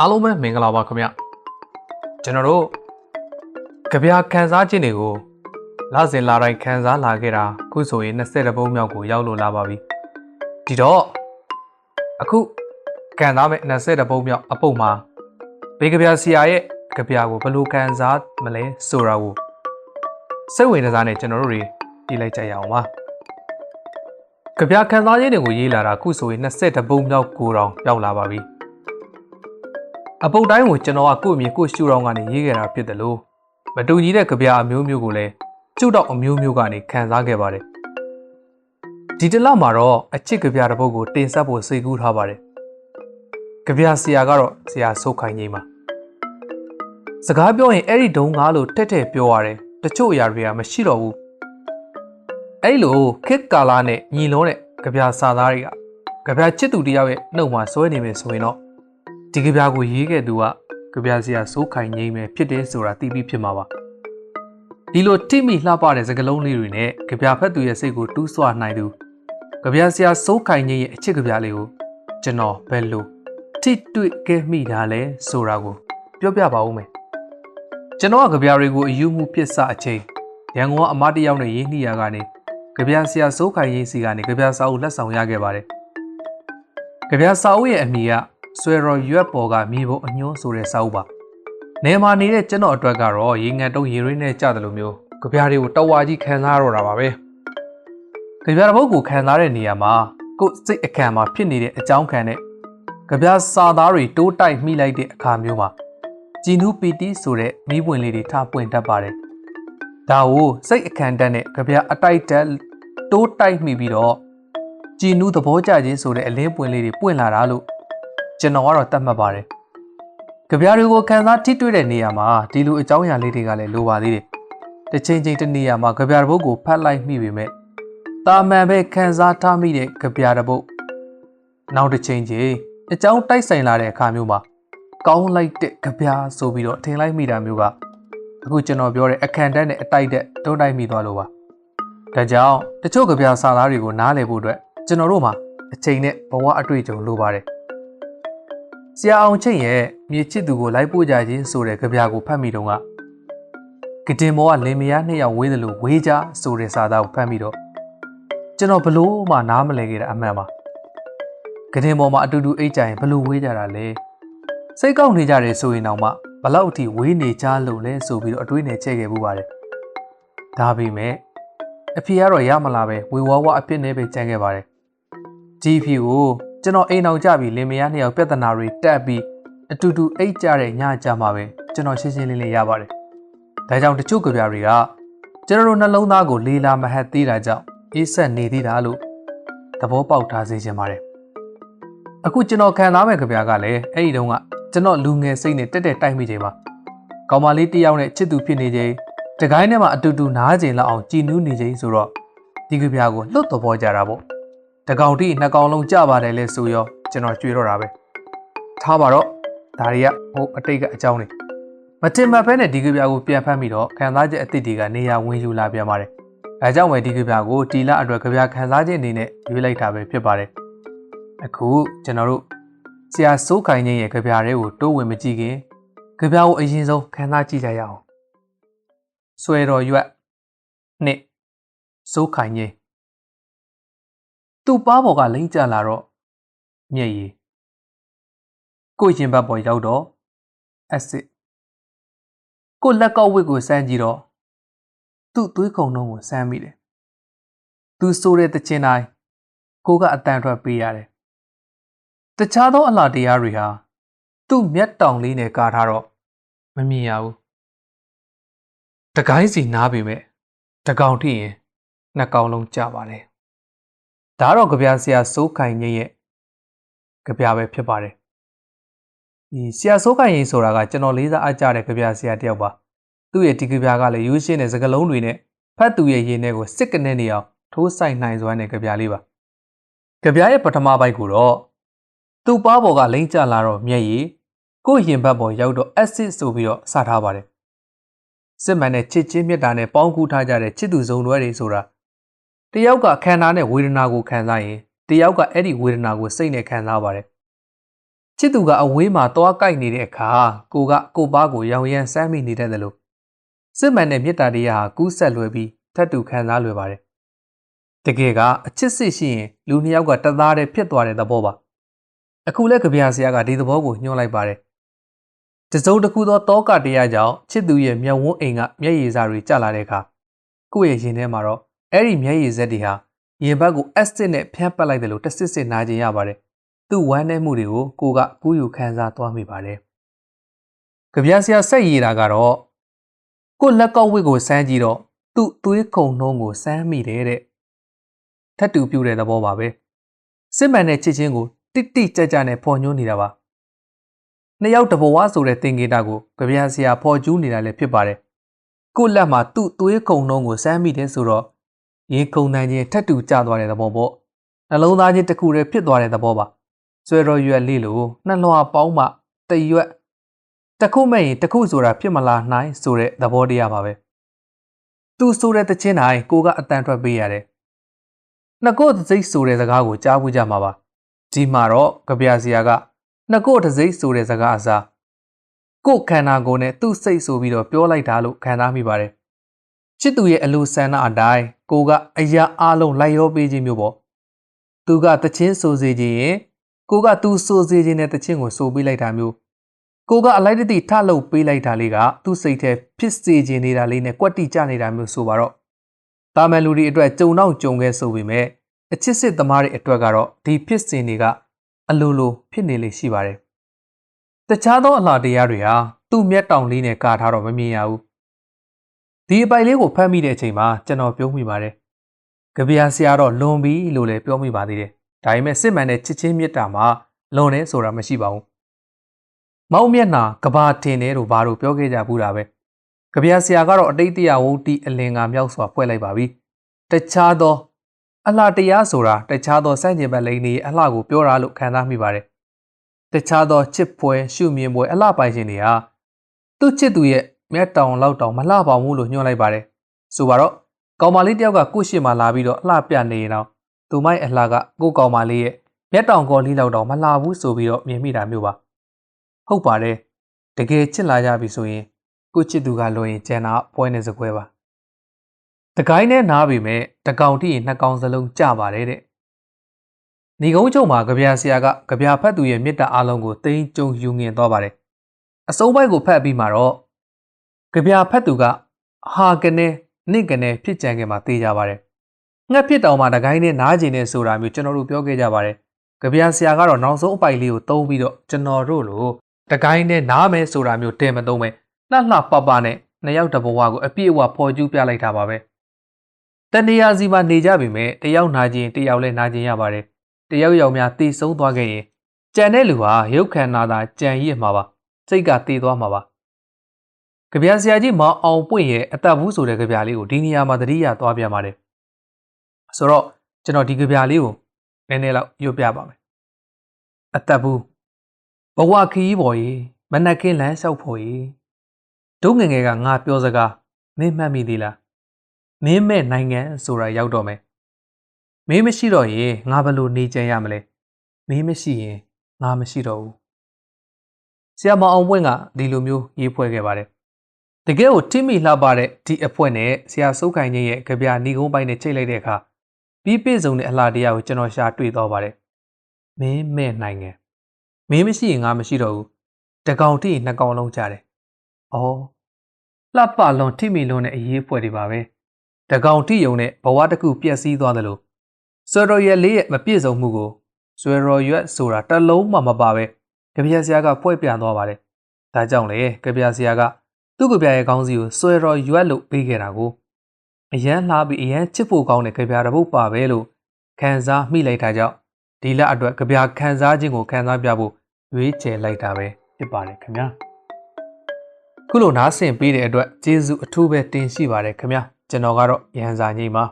အားလုံးပဲမင်္ဂလာပါခင်ဗျကျွန်တော်တို့ကြပြခန်းစားခြင်းတွေကိုလစဉ်လာတိုင်းခန်းစားလာခဲ့တာခုဆိုရင်20ပုံမြောက်ကိုရောက်လို့လာပါပြီဒီတော့အခုခန်းစားမဲ့20ပုံမြောက်အပုတ်မှာဘေကြပြဆရာရဲ့ကြပြကိုဘယ်လိုခန်းစားမလဲဆိုတာကိုစိတ်ဝင်စားနဲ့ကျွန်တော်တို့တွေကြည့်လိုက်ကြရအောင်ပါကြပြခန်းစားခြင်းတွေကိုရေးလာတာခုဆိုရင်20ပုံမြောက်ကိုတောင်ရောက်လာပါပြီ အပုတ်တိုင်းကိုကျွန်တော်ကကိုယ့်အမြင်ကိုယ့်ရှူထောင့်ကနေရေးခဲ့တာဖြစ်တယ်လို့မတူညီတဲ့ကြပြအမျိုးမျိုးကိုလည်းကျုပ်တော့အမျိုးမျိုးကနေခံစားခဲ့ပါတယ်ဒီတစ်လမှာတော့အချစ်ကြပြတစ်ပုဒ်ကိုတင်ဆက်ဖို့စိတ်ကူးထားပါတယ်ကြပြဆရာကတော့ဆရာဆုတ်ခိုင်ကြီးမှာစကားပြောရင်အဲ့ဒီဒုံကားလို့တက်တက်ပြောရတယ်တချို့အရာတွေကမရှိတော့ဘူးအဲ့လိုခက်ကာလာနဲ့ညီလုံးတဲ့ကြပြစာသားတွေကကြပြချစ်သူတယောက်ရဲ့နှုတ်မှာစွဲနေမယ်ဆိုရင်တော့ ဒီကဗျာကိုရေးခဲ့သူကကဗျာဆရာစိုးခိုင်ငိမ့်ပဲဖြစ်တယ်ဆိုတာသိပြီးဖြစ်မှာပါဒီလိုတိမိလှပတဲ့စကားလုံးလေးတွေနဲ့ကဗျာဖက်သူရဲ့စိတ်ကိုတူးဆွနိုင်သူကဗျာဆရာစိုးခိုင်ငိမ့်ရဲ့အချစ်ကဗျာလေးကိုကျွန်တော်ဘယ်လိုထိတွေ့ခဲ့မိတာလဲဆိုတာကိုပြောပြပါဦးမယ်ကျွန်တော်ကကြဗျာတွေကိုအယူမှုပစ်စအချိန်ရန်ကုန်ကအမတယောက်နဲ့ရင်းနှီးရာကနေကြဗျာဆရာစိုးခိုင်ရင်စီကနေကြဗျာစာအုပ်လက်ဆောင်ရခဲ့ပါတယ်ကြဗျာစာအုပ်ရဲ့အမည်က ဆွဲတော်ရွက်ပေါ်ကမြေပုံအညွှန်းဆိုတဲ့စာအုပ်ပါနေမှာနေတဲ့ကျွန်တော်အတွက်ကတော့ရေငန်တုံးရေရင်းနဲ့ကြတယ်လို့မျိုးကြဗျာတွေကိုတဝါကြီးခံစားရတော့တာပါပဲကြဗျာတစ်ပုတ်ကိုခံစားတဲ့နေရာမှာကိုယ်စိတ်အခမ်းမှာဖြစ်နေတဲ့အကြောင်းခံနဲ့ကြဗျာစာသားတွေတိုးတိုက်မိလိုက်တဲ့အခါမျိုးမှာကြည်နူးပီတီဆိုတဲ့မိပွင့်လေးတွေထပွင့်တတ်ပါတယ်ဒါကိုစိတ်အခမ်းတက်နဲ့ကြဗျာအတိုက်တက်တိုးတိုက်မိပြီးတော့ကြည်နူးသဘောကျခြင်းဆိုတဲ့အလင်းပွင့်လေးတွေပွင့်လာတာလို့ ကျွန်တော်ကတော့တတ်မှတ်ပါတယ်ကြဗျာတွေကိုခံစားထိတွေ့တဲ့နေရာမှာဒီလိုအကြောင်းအရာလေးတွေကလည်းလိုပါသေးတယ်တစ်ချိန်ချိန်တစ်နေရာမှာကြဗျာတစ်ပုတ်ကိုဖတ်လိုက်မိပေမဲ့တာမန်ပဲခံစားထားမိတဲ့ကြဗျာတစ်ပုတ်နောက်တစ်ချိန်ချိန်အကြောင်းတိုက်ဆိုင်လာတဲ့အခါမျိုးမှာကောင်းလိုက်တဲ့ကြဗျာဆိုပြီးတော့ထင်လိုက်မိတာမျိုးကအခုကျွန်တော်ပြောတဲ့အခန့်တက်နဲ့အတိုက်တက်တုံးတိုက်မိသွားလို့ပါဒါကြောင့်တချို့ကြဗျာစာသားတွေကိုနားလည်ဖို့အတွက်ကျွန်တော်တို့မှာအချိန်နဲ့ဘဝအတွေ့အကြုံလိုပါတယ် ဆရာအောင်ချင်းရဲ့မြေချစ်သူကိုလိုက်ပို့ကြခြင်းဆိုတဲ့ကြဗျာကိုဖတ်မိတော့ကကတင်မောကလင်မယားနှစ်ယောက်ဝေးတယ်လို့ဝေးကြဆိုတဲ့စာသားကိုဖတ်မိတော့ကျွန်တော်ဘလို့မှနားမလည်ခဲ့တာအမှန်ပါကတင်မောမှာအတူတူအိတ်ကြရင်ဘလို့ဝေးကြတာလဲစိတ်ကောက်နေကြတယ်ဆိုရင်တော့မှဘလောက်အထိဝေးနေကြလို့လဲဆိုပြီးတော့အတွေးနဲ့ချဲ့ခဲ့မှုပါတယ်ဒါပေမဲ့အဖေကတော့ရမလာပဲဝေဝါးဝါအဖြစ်နဲ့ပဲကြံခဲ့ပါတယ်ဒီအဖေကို ကျွန်တော်အိမ်အောင်ကြပြီးလင်မယားနှစ်ယောက်ပြဿနာတွေတက်ပြီးအတူတူအိတ်ကြတဲ့ညကြမှာပဲကျွန်တော်ရှင်းရှင်းလင်းလင်းရပါတယ်ဒါကြောင့်တချို့ကြပြတွေကကျွန်တော်တို့နှလုံးသားကိုလေးလာမဟတ်သေးတာကြောင့်အေးဆက်နေသေးတာလို့သဘောပေါက်ထားစေချင်ပါတယ်အခုကျွန်တော်ခံစားမဲ့ကြပြကလည်းအဲ့ဒီတုန်းကကျွန်တော်လူငယ်စိတ်နဲ့တက်တက်တိုက်မိချိန်မှာကောင်မလေးတယောက်နဲ့ချစ်သူဖြစ်နေချိန်တကိုင်းထဲမှာအတူတူနားကျင်လောက်အောင်ကြည်နူးနေချိန်ဆိုတော့ဒီကြပြကိုလွတ်တော်ပေါ်ကြတာပေါ့ တကောင်တိနှစ်ကောင်လုံးကြပါတယ်လဲဆိုရောကျွန်တော်ကြွေတော့တာပဲထားပါတော့ဒါတွေကဟိုအတိတ်ကအကြောင်းတွေမတင်မဖဲနဲ့ဒီကြပြကိုပြန်ဖမ်းပြီးတော့ခံစားချက်အသစ်တွေကနေရာဝင်ယူလာပြန်ပါတယ်ဒါကြောင့်ပဲဒီကြပြကိုတီလာအတွက်ကြပြခံစားခြင်းအနေနဲ့ရွေးလိုက်တာပဲဖြစ်ပါတယ်အခုကျွန်တော်တို့ဆရာစိုးခိုင်ခြင်းရဲ့ကြပြတွေကိုတိုးဝင်မကြည့်ခင်ကြပြကိုအရင်ဆုံးခံစားကြည့်ကြရအောင်ဆွဲတော်ရွက်နှစ်စိုးခိုင်ခြင်း သူ့ပါးပေါ်ကလိမ့်ကျလာတော့မျက်ရည်ကိုရင်ဘတ်ပေါ်ရောက်တော့အက်စစ်ကိုလက်ကောက်ဝစ်ကိုစမ်းကြည့်တော့သူ့သွေးခုံလုံးကိုစမ်းမိတယ်သူဆိုတဲ့တချင်တိုင်းကိုကအတန်ထွက်ပေးရတယ်တခြားသောအလားတရားတွေဟာသူ့မျက်တောင်လေးနဲ့ကာထားတော့မမြင်ရဘူးတကိုင်းစီနားပေမဲ့တကောင်ထိရင်နှစ်ကောင်လုံးကြပါတယ် ဒါတော့ကြပြဆရာစိုးခိုင်ငိမ့်ရဲ့ကြပြပဲဖြစ်ပါတယ်ဒီဆရာစိုးခိုင်ရင်ဆိုတာကကျွန်တော်လေးစားအားကြတဲ့ကြပြဆရာတယောက်ပါသူ့ရဲ့ဒီကြပြကလည်းရိုးရှင်းတဲ့စကားလုံးတွေနဲ့ဖတ်သူရဲ့ရင်းထဲကိုစစ်ကနေနေအောင်ထိုးဆိုင်နိုင်စွမ်းတဲ့ကြပြလေးပါကြပြရဲ့ပထမပိုက်ကိုတော့သူ့ပါပေါ်ကလိမ့်ကျလာတော့မျက်ရည်ကိုယ့်ရင်ဘတ်ပေါ်ရောက်တော့ acid ဆိုပြီးတော့စထားပါတယ်စစ်မှန်တဲ့ချစ်ချင်းမြတ်တာနဲ့ပေါင်းကူးထားကြတဲ့ချစ်သူဇုံတွဲတွေဆိုတာ တယောက်ကခံစားတဲ့ဝေဒနာကိုခံစားရင်တယောက်ကအဲ့ဒီဝေဒနာကိုစိတ်နဲ့ခံစားပါတယ်ချချစ်သူကအဝေးမှာသွားကြိုက်နေတဲ့အခါကိုကကိုပါကိုရောင်ရမ်းစမ်းမိနေတတ်တယ်လို့စစ်မှန်တဲ့မေတ္တာတရားဟာကူးဆက်လွယ်ပြီးထပ်တူခံစားလွယ်ပါတယ်တကယ်ကအချစ်စစ်ရှိရင်လူနှစ်ယောက်ကတသားတည်းဖြစ်သွားတဲ့သဘောပါအခုလဲကြပြဆရာကဒီသဘောကိုညွှန်လိုက်ပါတယ်တစုံတစ်ခုသောတောကတရားကြောင့်ချစ်သူရဲ့မျက်ဝန်းအိမ်ကမျက်ရည်စာတွေကျလာတဲ့အခါကိုယ့်ရဲ့ရင်ထဲမှာတော့ အဲ့ဒီမျက်ရည်စက်တွေဟာရင်ဘတ်ကိုအက်စစ်နဲ့ဖျန်းပတ်လိုက်တယ်လို့တစစ်စစ်နာကျင်ရပါတယ်သူ့ဝမ်းနည်းမှုတွေကိုကိုကကူးယူခံစားသွားမိပါတယ်ကြပြဆရာစိတ်ရည်တာကတော့ကိုလက်ကောက်ဝစ်ကိုစမ်းကြည့်တော့သူ့သွေးခုန်နှုံးကိုစမ်းမိတယ်တဲ့ထပ်တူပြူတဲ့သဘောပါပဲစစ်မှန်တဲ့ချစ်ချင်းကိုတိတိကျကျနဲ့ဖော်ညွှန်းနေတာပါနှစ်ယောက်တဘဝဆိုတဲ့သင်္ကေတကိုကြပြဆရာဖော်ကျူးနေတာလည်းဖြစ်ပါတယ်ကိုလက်မှာသူ့သွေးခုန်နှုံးကိုစမ်းမိတယ်ဆိုတော့ ရင်ခုန်နိုင်ခြင်းထပ်တူကျသွားတဲ့သဘောပေါ့နှလုံးသားချင်းတစ်ခုတည်းဖြစ်သွားတဲ့သဘောပါဆွဲတော်ရွက်လေးလိုနှလွှာပေါင်းမှတရွက်တခုမဲ့ရင်တခုဆိုတာဖြစ်မလာနိုင်ဆိုတဲ့သဘောတရားပါပဲသူဆိုတဲ့တခြင်းတိုင်းကိုကအတန်ထွက်ပေးရတယ်နှစ်ကိုတစိမ့်ဆိုတဲ့စကားကိုကြားဘူးကြမှာပါဒီမှာတော့ကြပြစရာကနှစ်ကိုတစိမ့်ဆိုတဲ့စကားအစားကိုခန္ဓာကိုယ်နဲ့သူ့စိတ်ဆိုပြီးတော့ပြောလိုက်တာလို့ခံစားမိပါတယ် ချစ်သူရဲ့အလိုဆန္ဒအတိုင်းကိုကအရာအလုံးလိုက်ရောပေးခြင်းမျိုးပေါ့သူကတခြင်းဆိုစေခြင်းရင်ကိုကသူဆိုစေခြင်းနဲ့တခြင်းကိုဆိုပေးလိုက်တာမျိုးကိုကအလိုက်တတိထလုပ်ပေးလိုက်တာလေးကသူ့စိတ်ထဲဖြစ်စေခြင်းနေတာလေးနဲ့ကွက်တိကျနေတာမျိုးဆိုပါတော့တာမန်လူတွေအတွက်ကြုံတော့ကြုံခဲ့ဆိုပေမဲ့အချစ်စစ်သမားတွေအတွက်ကတော့ဒီဖြစ်စဉ်တွေကအလိုလိုဖြစ်နေလေရှိပါတယ်တခြားသောအလှတရားတွေဟာသူ့မျက်တောင်လေးနဲ့ကာထားတော့မမြင်ရဘူး ဒီအပိုင်လေးကိုဖတ်မိတဲ့အချိန်မှာကျွန်တော်ပြောမိပါတယ်။ကြပြာဆရာတော့လွန်ပြီလို့လည်းပြောမိပါသေးတယ်။ဒါပေမဲ့စစ်မှန်တဲ့ချစ်ချင်းမြတ်တာမှာလွန်နေဆိုတာမရှိပါဘူး။မောက်မျက်နာကဘာတင်တယ်လို့ဘာလို့ပြောခဲ့ကြဘူးတာပဲ။ကြပြာဆရာကတော့အတိတ်တရားဝုတီအလင်ကမြောက်စွာဖွဲ့လိုက်ပါပြီ။တခြားသောအလှတရားဆိုတာတခြားသောစန့်ကျင်ဘက်လိန်တွေအလှကိုပြောတာလို့ခံစားမိပါတယ်။တခြားသောချစ်ပွဲရှုမြင်ပွဲအလှပိုင်ရှင်တွေဟာသူ့ချစ်သူရဲ့ မျက်တောင်လောက်တောင်မလှပါဘူးလို့ညွှန်လိုက်ပါတယ်ဆိုပါတော့ကောင်မလေးတယောက်ကကိုရှိမှလာပြီးတော့အလှပြနေရင်တော့သူမိုက်အလှကကိုကောင်မလေးရဲ့မျက်တောင်ကော်လေးလောက်တောင်မလှဘူးဆိုပြီးတော့မြင်မိတာမျိုးပါဟုတ်ပါတယ်တကယ်ချစ်လာကြပြီဆိုရင်ကိုချစ်သူကလွန်ရင်ကျန်တာပွဲနေစကွဲပါတကိုင်းနဲ့နားပြီမဲ့တကောင်တိရင်နှစ်ကောင်စလုံးကြပါတယ်တဲ့နေကုန်းချုံမှာကြပြဆရာကကြပြဖတ်သူရဲ့မေတ္တာအလုံးကိုသိမ်းကျုံယူငင်သွားပါတယ်အစိုးပိုက်ကိုဖတ်ပြီးမှတော့ ကြပြဖတ်သူကဟာကနေနင့်ကနေဖြစ်ကြံခဲ့မှာသိကြပါတယ်ငှက်ဖြစ်တောင်မှတကိုင်းနဲ့နားကျင်နေဆိုတာမျိုးကျွန်တော်တို့ပြောခဲ့ကြပါတယ်ကြပြဆရာကတော့နောက်ဆုံးအပိုက်လေးကိုသုံးပြီးတော့ကျွန်တော်တို့လိုတကိုင်းနဲ့နားမယ်ဆိုတာမျိုးတဲမသုံးပဲလှလှပပနဲ့နှစ်ယောက်တဘဝကိုအပြည့်အဝဖော်ကျူးပြလိုက်တာပါပဲတနေရာစီမှာနေကြပြီမဲ့တယောက်နာကျင်တယောက်လည်းနာကျင်ရပါတယ်တယောက်ယောက်များတည်ဆုံးသွားခဲ့ရင်ကြံတဲ့လူဟာရုပ်ခန္ဓာသာကြံရစ်မှာပါစိတ်ကတည်သွားမှာပါ ကြပြဆရာကြီးမောင်အောင်ပွင့်ရဲ့အသက်ဘူးဆိုတဲ့ကြပြလေးကိုဒီနေရာမှာသတိရသွားပြန်ပါတယ်ဆိုတော့ကျွန်တော်ဒီကြပြလေးကိုနည်းနည်းလောက်ရွတ်ပြပါမယ်အသက်ဘူးဘဝခရီးပေါ်ကြီးမနက်ခင်းလမ်းလျှောက်ဖို့ကြီးဒုငငယ်ကငါပြောစကားမင်းမှတ်မိသေးလားမင်းမဲ့နိုင်ငံဆိုတာရောက်တော့မယ်မင်းမရှိတော့ရင်ငါဘယ်လိုနေကြရမလဲမင်းမရှိရင်ငါမရှိတော့ဘူးဆရာမအောင်ပွင့်ကဒီလိုမျိုးရေးဖွဲ့ခဲ့ပါတယ် တကယ်ကိုထိမိလှပတဲ့ဒီအဖွဲနဲ့ဆရာစိုးခိုင်ကြီးရဲ့ကြပြဏီကုန်းပိုင်းနဲ့ချိတ်လိုက်တဲ့အခါပြီးပြည့်စုံတဲ့အလှတရားကိုကျွန်တော်ရှာတွေ့သွားပါတယ်။မင်းမဲ့နိုင်ငံမင်းမရှိရင်ငါမရှိတော့ဘူး။တကောင်ထိနှစ်ကောင်လုံးကြတယ်။အော်လှပလွန်ထိမိလွန်တဲ့အရေးဖွဲတွေပါပဲ။တကောင်ထိယုံနဲ့ဘဝတစ်ခုပြည့်စည်သွားတယ်လို့ဆွေတော်ရွက်လေးရဲ့မပြည့်စုံမှုကိုဆွေတော်ရွက်ဆိုတာတလုံးမှမပါပဲကြပြဆရာကဖွဲ့ပြန်သွားပါတယ်။ဒါကြောင့်လေကြပြဆရာက သူ့ကြပြရဲ့ခေါင်းစီကိုဆွဲတော်ရွက်လို့ပေးခဲ့တာကိုအရန်လှပြီးအရန်ချစ်ဖို့ကောင်းတဲ့ကြပြတစ်ပုတ်ပါပဲလို့ခံစားမိလိုက်တာကြောင့်ဒီလအတွက်ကြပြခံစားခြင်းကိုခံစားပြဖို့ရွေးချယ်လိုက်တာပဲဖြစ်ပါတယ်ခင်ဗျာခုလိုနားဆင်ပေးတဲ့အတွက်ကျေးဇူးအထူးပဲတင်ရှိပါတယ်ခင်ဗျာကျွန်တော်ကတော့ရန်စာကြီးပါ